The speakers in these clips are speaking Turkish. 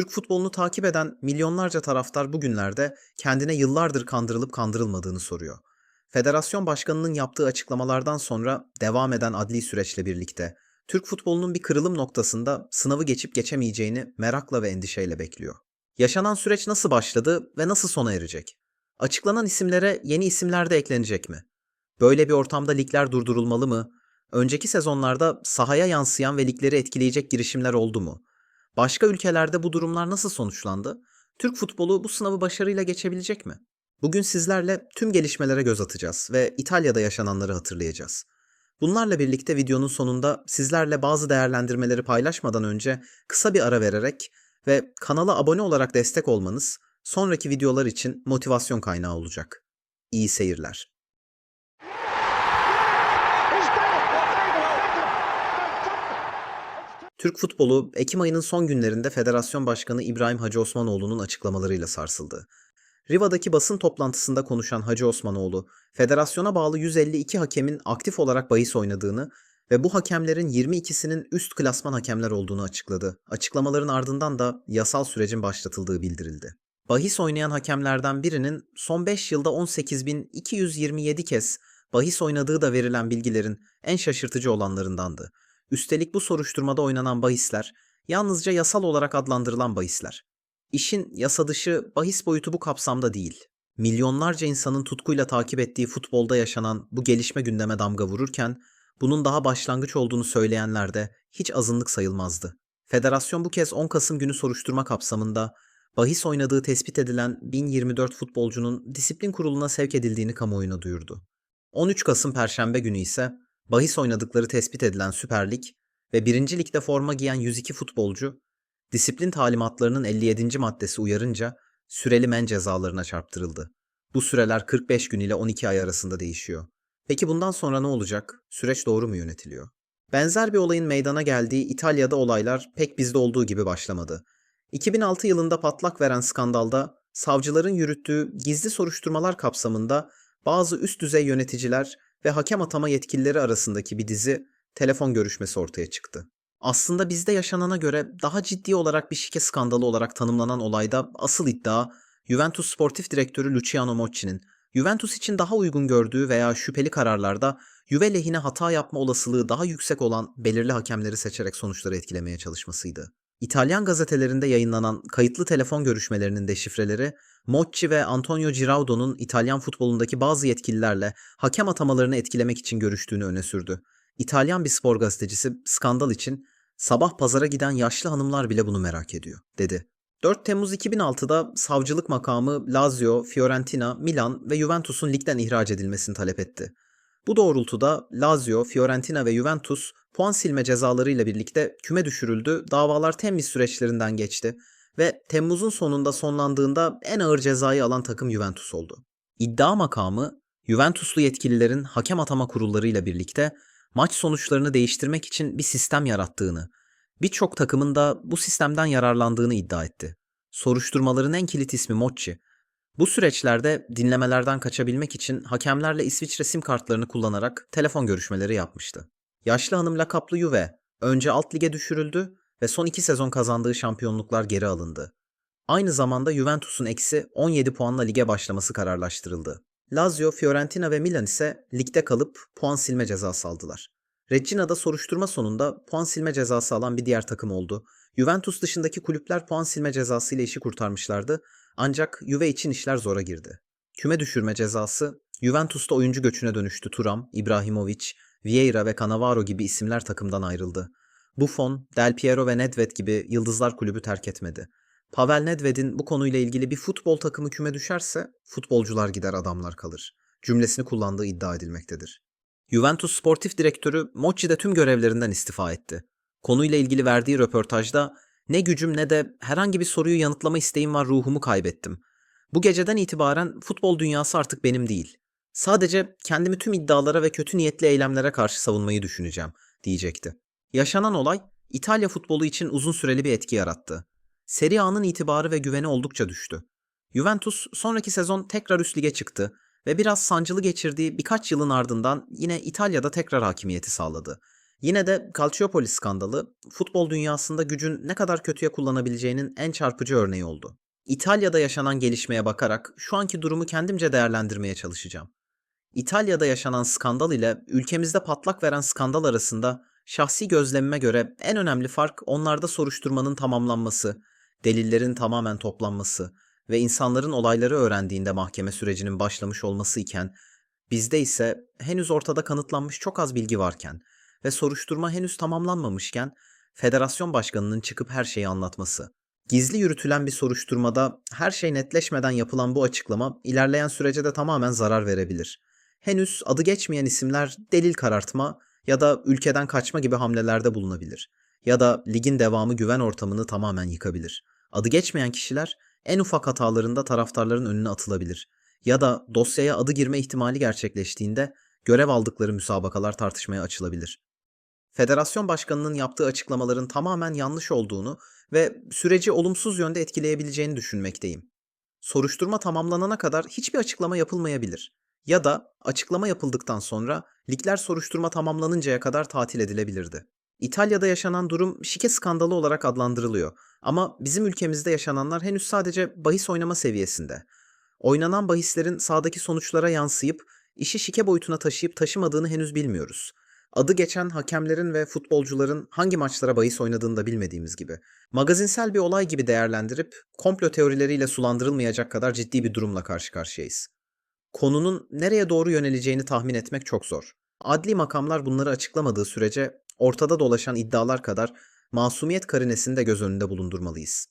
Türk futbolunu takip eden milyonlarca taraftar bugünlerde kendine yıllardır kandırılıp kandırılmadığını soruyor. Federasyon başkanının yaptığı açıklamalardan sonra devam eden adli süreçle birlikte Türk futbolunun bir kırılım noktasında sınavı geçip geçemeyeceğini merakla ve endişeyle bekliyor. Yaşanan süreç nasıl başladı ve nasıl sona erecek? Açıklanan isimlere yeni isimler de eklenecek mi? Böyle bir ortamda ligler durdurulmalı mı? Önceki sezonlarda sahaya yansıyan ve ligleri etkileyecek girişimler oldu mu? Başka ülkelerde bu durumlar nasıl sonuçlandı? Türk futbolu bu sınavı başarıyla geçebilecek mi? Bugün sizlerle tüm gelişmelere göz atacağız ve İtalya'da yaşananları hatırlayacağız. Bunlarla birlikte videonun sonunda sizlerle bazı değerlendirmeleri paylaşmadan önce kısa bir ara vererek ve kanala abone olarak destek olmanız sonraki videolar için motivasyon kaynağı olacak. İyi seyirler. Türk futbolu Ekim ayının son günlerinde Federasyon Başkanı İbrahim Hacı Osmanoğlu'nun açıklamalarıyla sarsıldı. Riva'daki basın toplantısında konuşan Hacı Osmanoğlu, federasyona bağlı 152 hakemin aktif olarak bahis oynadığını ve bu hakemlerin 22'sinin üst klasman hakemler olduğunu açıkladı. Açıklamaların ardından da yasal sürecin başlatıldığı bildirildi. Bahis oynayan hakemlerden birinin son 5 yılda 18.227 kez bahis oynadığı da verilen bilgilerin en şaşırtıcı olanlarındandı. Üstelik bu soruşturmada oynanan bahisler yalnızca yasal olarak adlandırılan bahisler. İşin yasa dışı bahis boyutu bu kapsamda değil. Milyonlarca insanın tutkuyla takip ettiği futbolda yaşanan bu gelişme gündeme damga vururken bunun daha başlangıç olduğunu söyleyenler de hiç azınlık sayılmazdı. Federasyon bu kez 10 Kasım günü soruşturma kapsamında bahis oynadığı tespit edilen 1024 futbolcunun disiplin kuruluna sevk edildiğini kamuoyuna duyurdu. 13 Kasım Perşembe günü ise bahis oynadıkları tespit edilen Süper Lig ve 1. Lig'de forma giyen 102 futbolcu disiplin talimatlarının 57. maddesi uyarınca süreli men cezalarına çarptırıldı. Bu süreler 45 gün ile 12 ay arasında değişiyor. Peki bundan sonra ne olacak? Süreç doğru mu yönetiliyor? Benzer bir olayın meydana geldiği İtalya'da olaylar pek bizde olduğu gibi başlamadı. 2006 yılında patlak veren skandalda savcıların yürüttüğü gizli soruşturmalar kapsamında bazı üst düzey yöneticiler ve hakem atama yetkilileri arasındaki bir dizi telefon görüşmesi ortaya çıktı. Aslında bizde yaşanana göre daha ciddi olarak bir şike skandalı olarak tanımlanan olayda asıl iddia Juventus sportif direktörü Luciano Mocci'nin Juventus için daha uygun gördüğü veya şüpheli kararlarda Juve lehine hata yapma olasılığı daha yüksek olan belirli hakemleri seçerek sonuçları etkilemeye çalışmasıydı. İtalyan gazetelerinde yayınlanan kayıtlı telefon görüşmelerinin deşifreleri, Mocci ve Antonio Giraudo'nun İtalyan futbolundaki bazı yetkililerle hakem atamalarını etkilemek için görüştüğünü öne sürdü. İtalyan bir spor gazetecisi skandal için sabah pazara giden yaşlı hanımlar bile bunu merak ediyor, dedi. 4 Temmuz 2006'da savcılık makamı Lazio, Fiorentina, Milan ve Juventus'un ligden ihraç edilmesini talep etti. Bu doğrultuda Lazio, Fiorentina ve Juventus puan silme cezalarıyla birlikte küme düşürüldü, davalar temiz süreçlerinden geçti ve Temmuz'un sonunda sonlandığında en ağır cezayı alan takım Juventus oldu. İddia makamı Juventuslu yetkililerin hakem atama kurullarıyla birlikte maç sonuçlarını değiştirmek için bir sistem yarattığını, birçok takımın da bu sistemden yararlandığını iddia etti. Soruşturmaların en kilit ismi Mocci. Bu süreçlerde dinlemelerden kaçabilmek için hakemlerle İsviçre sim kartlarını kullanarak telefon görüşmeleri yapmıştı. Yaşlı hanım lakaplı Juve önce alt lige düşürüldü ve son iki sezon kazandığı şampiyonluklar geri alındı. Aynı zamanda Juventus'un eksi 17 puanla lige başlaması kararlaştırıldı. Lazio, Fiorentina ve Milan ise ligde kalıp puan silme cezası aldılar. Regina'da soruşturma sonunda puan silme cezası alan bir diğer takım oldu. Juventus dışındaki kulüpler puan silme cezası ile işi kurtarmışlardı ancak Juve için işler zora girdi. Küme düşürme cezası Juventus'ta oyuncu göçüne dönüştü Turam, İbrahimovic, Vieira ve Cannavaro gibi isimler takımdan ayrıldı. Buffon, Del Piero ve Nedved gibi yıldızlar kulübü terk etmedi. Pavel Nedved'in bu konuyla ilgili bir futbol takımı küme düşerse futbolcular gider adamlar kalır cümlesini kullandığı iddia edilmektedir. Juventus sportif direktörü Mocci de tüm görevlerinden istifa etti. Konuyla ilgili verdiği röportajda ne gücüm ne de herhangi bir soruyu yanıtlama isteğim var ruhumu kaybettim. Bu geceden itibaren futbol dünyası artık benim değil. Sadece kendimi tüm iddialara ve kötü niyetli eylemlere karşı savunmayı düşüneceğim, diyecekti. Yaşanan olay İtalya futbolu için uzun süreli bir etki yarattı. Serie A'nın itibarı ve güveni oldukça düştü. Juventus sonraki sezon tekrar üst lige çıktı ve biraz sancılı geçirdiği birkaç yılın ardından yine İtalya'da tekrar hakimiyeti sağladı. Yine de Calciopoli skandalı futbol dünyasında gücün ne kadar kötüye kullanabileceğinin en çarpıcı örneği oldu. İtalya'da yaşanan gelişmeye bakarak şu anki durumu kendimce değerlendirmeye çalışacağım. İtalya'da yaşanan skandal ile ülkemizde patlak veren skandal arasında şahsi gözlemime göre en önemli fark onlarda soruşturmanın tamamlanması, delillerin tamamen toplanması ve insanların olayları öğrendiğinde mahkeme sürecinin başlamış olması iken bizde ise henüz ortada kanıtlanmış çok az bilgi varken ve soruşturma henüz tamamlanmamışken federasyon başkanının çıkıp her şeyi anlatması. Gizli yürütülen bir soruşturmada her şey netleşmeden yapılan bu açıklama ilerleyen sürece de tamamen zarar verebilir. Henüz adı geçmeyen isimler delil karartma ya da ülkeden kaçma gibi hamlelerde bulunabilir. Ya da ligin devamı güven ortamını tamamen yıkabilir. Adı geçmeyen kişiler en ufak hatalarında taraftarların önüne atılabilir. Ya da dosyaya adı girme ihtimali gerçekleştiğinde görev aldıkları müsabakalar tartışmaya açılabilir. Federasyon başkanının yaptığı açıklamaların tamamen yanlış olduğunu ve süreci olumsuz yönde etkileyebileceğini düşünmekteyim. Soruşturma tamamlanana kadar hiçbir açıklama yapılmayabilir. Ya da açıklama yapıldıktan sonra ligler soruşturma tamamlanıncaya kadar tatil edilebilirdi. İtalya'da yaşanan durum şike skandalı olarak adlandırılıyor. Ama bizim ülkemizde yaşananlar henüz sadece bahis oynama seviyesinde. Oynanan bahislerin sahadaki sonuçlara yansıyıp işi şike boyutuna taşıyıp taşımadığını henüz bilmiyoruz. Adı geçen hakemlerin ve futbolcuların hangi maçlara bahis oynadığını da bilmediğimiz gibi. Magazinsel bir olay gibi değerlendirip komplo teorileriyle sulandırılmayacak kadar ciddi bir durumla karşı karşıyayız. Konunun nereye doğru yöneleceğini tahmin etmek çok zor. Adli makamlar bunları açıklamadığı sürece ortada dolaşan iddialar kadar masumiyet karinesini de göz önünde bulundurmalıyız.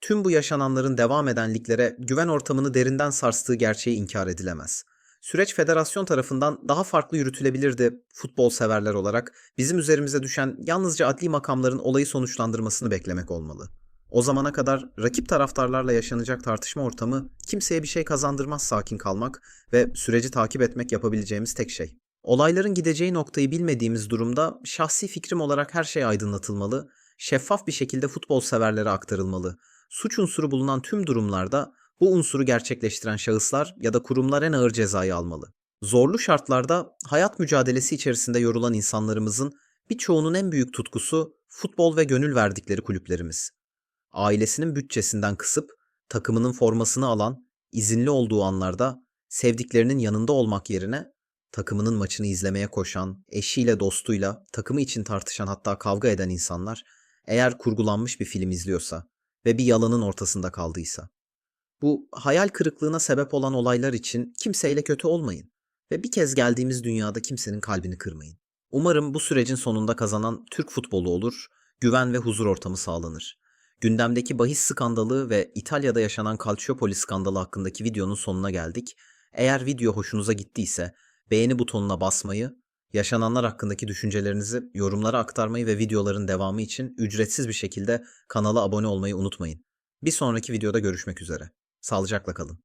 Tüm bu yaşananların devam eden liglere güven ortamını derinden sarstığı gerçeği inkar edilemez. Süreç federasyon tarafından daha farklı yürütülebilirdi futbol severler olarak bizim üzerimize düşen yalnızca adli makamların olayı sonuçlandırmasını beklemek olmalı. O zamana kadar rakip taraftarlarla yaşanacak tartışma ortamı kimseye bir şey kazandırmaz sakin kalmak ve süreci takip etmek yapabileceğimiz tek şey. Olayların gideceği noktayı bilmediğimiz durumda şahsi fikrim olarak her şey aydınlatılmalı, şeffaf bir şekilde futbol severlere aktarılmalı. Suç unsuru bulunan tüm durumlarda bu unsuru gerçekleştiren şahıslar ya da kurumlar en ağır cezayı almalı. Zorlu şartlarda hayat mücadelesi içerisinde yorulan insanlarımızın birçoğunun en büyük tutkusu futbol ve gönül verdikleri kulüplerimiz. Ailesinin bütçesinden kısıp takımının formasını alan, izinli olduğu anlarda sevdiklerinin yanında olmak yerine takımının maçını izlemeye koşan, eşiyle dostuyla takımı için tartışan hatta kavga eden insanlar eğer kurgulanmış bir film izliyorsa ve bir yalanın ortasında kaldıysa bu hayal kırıklığına sebep olan olaylar için kimseyle kötü olmayın ve bir kez geldiğimiz dünyada kimsenin kalbini kırmayın. Umarım bu sürecin sonunda kazanan Türk futbolu olur, güven ve huzur ortamı sağlanır. Gündemdeki bahis skandalı ve İtalya'da yaşanan Calciopoli skandalı hakkındaki videonun sonuna geldik. Eğer video hoşunuza gittiyse beğeni butonuna basmayı, yaşananlar hakkındaki düşüncelerinizi yorumlara aktarmayı ve videoların devamı için ücretsiz bir şekilde kanala abone olmayı unutmayın. Bir sonraki videoda görüşmek üzere. Sağlıcakla kalın.